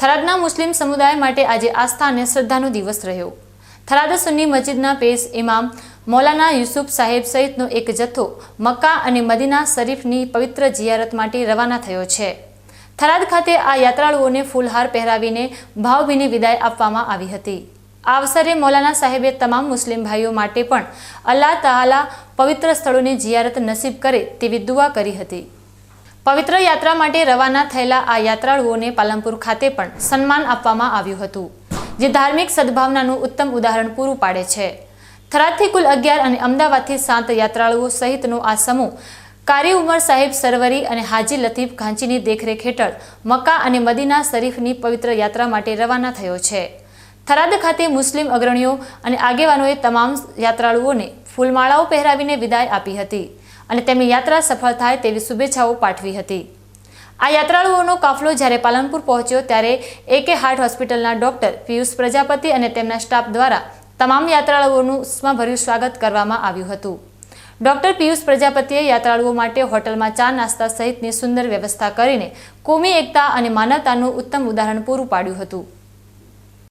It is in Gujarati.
થરાદના મુસ્લિમ સમુદાય માટે આજે આસ્થા અને શ્રદ્ધાનો દિવસ રહ્યો. થરાદ સુન્ની મસ્જિદના પેશ ઇમામ મૌલાના યુસુફ સાહેબ સહિતનો એક જથ્થો મક્કા અને મદીના શરીફની પવિત્ર જિયારત માટે રવાના થયો છે. થરાદ ખાતે આ યાત્રાળુઓને ફૂલહાર પહેરાવીને ભાવભીની વિદાય આપવામાં આવી હતી. આ અવસરે મૌલાના સાહેબે તમામ મુસ્લિમ ભાઈઓ માટે પણ અલ્લાહ તહાલા પવિત્ર સ્થળોની જિયારત નસીબ કરે તેવી દુઆ કરી હતી. પવિત્ર યાત્રા માટે રવાના થયેલા આ યાત્રાળુઓને પાલનપુર ખાતે પણ સન્માન આપવામાં આવ્યું હતું, જે ધાર્મિક સદભાવનાનું ઉત્તમ ઉદાહરણ પૂરું પાડે છે. થરાદથી કુલ અગિયાર અને અમદાવાદથી સાત યાત્રાળુઓ સહિતનો આ સમૂહ કારી ઉમર સાહેબ સરવરી અને હાજી લતીફ ઘાંચીની દેખરેખ હેઠળ મક્કા અને મદીના શરીફની પવિત્ર યાત્રા માટે રવાના થયો છે. થરાદ ખાતે મુસ્લિમ અગ્રણીઓ અને આગેવાનોએ તમામ યાત્રાળુઓને ફૂલમાળાઓ પહેરાવીને વિદાય આપી હતી અને તેમની યાત્રા સફળ થાય તેવી શુભેચ્છાઓ પાઠવી હતી. આ યાત્રાળુઓનો કાફલો જ્યારે પાલનપુર પહોંચ્યો ત્યારે એકે હાર્ટ હોસ્પિટલના ડોક્ટર, પિયુષ પ્રજાપતિ અને તેમના સ્ટાફ દ્વારા તમામ યાત્રાળુઓનું ઉષ્માભર્યું સ્વાગત કરવામાં આવ્યું હતું. ડોક્ટર, પિયુષ પ્રજાપતિએ યાત્રાળુઓ માટે હોટલમાં ચા નાસ્તા સહિતની સુંદર વ્યવસ્થા કરીને કોમી એકતા અને માનવતાનું ઉત્તમ ઉદાહરણ પૂરું પાડ્યું હતું.